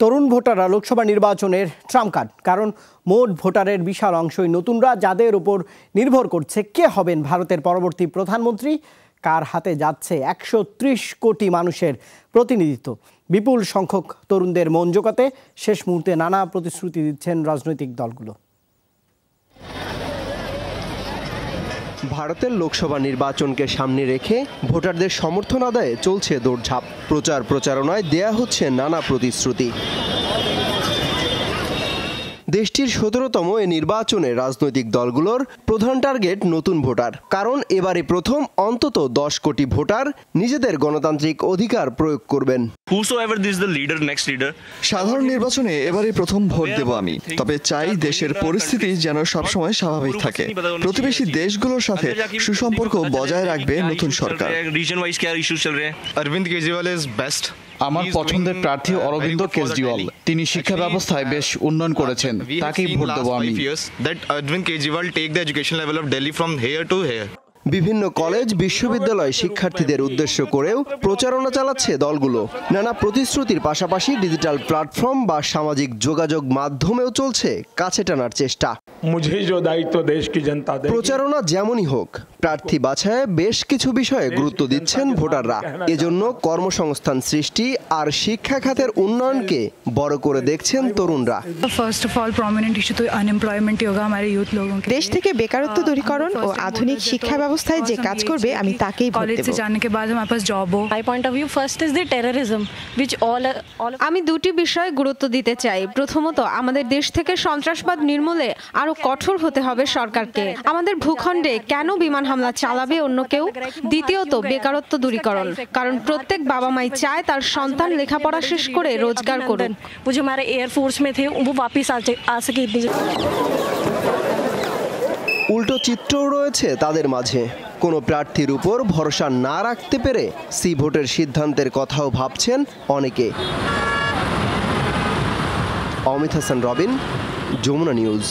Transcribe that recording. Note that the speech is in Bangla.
তরুণ ভোটাররা লোকসভা নির্বাচনের ট্রাম্প কার্ড, কারণ মোট ভোটারের বিশাল অংশই নতুনরা যাদের উপর নির্ভর করছে কে হবেন ভারতের পরবর্তী প্রধানমন্ত্রী, কার হাতে যাচ্ছে একশো ত্রিশ কোটি মানুষের প্রতিনিধিত্ব। বিপুল সংখ্যক তরুণদের মন জোগাতে শেষ মুহূর্তে নানা প্রতিশ্রুতি দিচ্ছেন রাজনৈতিক দলগুলো। ভারতের লোকসভা নির্বাচনকে সামনে রেখে ভোটারদের সমর্থন আদায়ে চলছে দৌড়ঝাঁপ। প্রচার প্রচারণায় দেয়া হচ্ছে নানা প্রতিশ্রুতি। দেশটির সতেরোতম এ নির্বাচনে রাজনৈতিক দলগুলোর প্রধান টার্গেট নতুন ভোটার। কারণ এবারে প্রথম অন্তত দশ কোটি ভোটার নিজেদের গণতান্ত্রিক অধিকার প্রয়োগ করবেন। সাধারণ নির্বাচনে এবারে প্রথম ভোট দেব আমি। তবে চাই দেশের পরিস্থিতি যেন সবসময় স্বাভাবিক থাকে। প্রতিবেশী দেশগুলোর সাথে সুসম্পর্ক বজায় রাখবে নতুন সরকার। অরবিন্দ কেজরিওয়াল ইজ বেস্ট আমার পছন্দের প্রার্থী অরবিন্দ কেজরিওয়াল। তিনি শিক্ষা ব্যবস্থায় বেশ উন্নয়ন করেছেন। তাকেই ভোট দেবো আমি। That Arvind Kejriwal take the education level of Delhi from here to here বিভিন্ন কলেজ বিশ্ববিদ্যালয় শিক্ষার্থীদের উদ্দেশ্য করেও প্রচারণা চালাচ্ছে দলগুলো। নানা প্রতিশ্রুতির পাশাপাশি ডিজিটাল প্ল্যাটফর্ম বা সামাজিক যোগাযোগ মাধ্যমেও চলছে কাছে টানার চেষ্টা। প্রচারণা যেমনই হোক প্রার্থী বাছায় বেশ কিছু বিষয়ে গুরুত্ব দিচ্ছেন ভোটাররা। এজন্য কর্মসংস্থান সৃষ্টি আর শিক্ষা খাতের উন্নয়নকে বড় করে দেখছেন তরুণরা। First of all prominent issue তো আনএমপ্লয়মেন্ট ইয়োগা আমাদের ইউথ লোগন দেশ থেকে বেকারত্ব দূরীকরণ ও আধুনিক শিক্ষা ব্যবস্থায় যে কাজ করবে আমি তাকেই ভোট দেব। কলেজে জানার পর আমার পাস জব হবে my point of view first is the terrorism which all আমি দুটি বিষয়ে গুরুত্ব দিতে চাই। প্রথমত আমাদের দেশ থেকে সন্ত্রাসবাদ নির্মূলে আরও কঠোর হতে হবে সরকারকে। আমাদের ভূখণ্ডে কেন বিমান হামলা চালাবে অন্য কেউ দ্বিতীয়ত বেকারত্ব দূরীকরণ কারণ প্রত্যেক বাবা মাই চায় তার সন্তান লেখাপড়া শেষ করে রোজগার করুন वो जो हमारे एयरफोर्स में थे वो वापस आ आ सके इतनी উল্টো চিত্রও রয়েছে তাদের মাঝে কোনো প্রার্থীর উপর ভরসা না রাখতে পেরে সি ভোটের সিদ্ধান্তের কথাও ভাবছেন অনেকে অমিত হাসান রবিন যমুনা নিউজ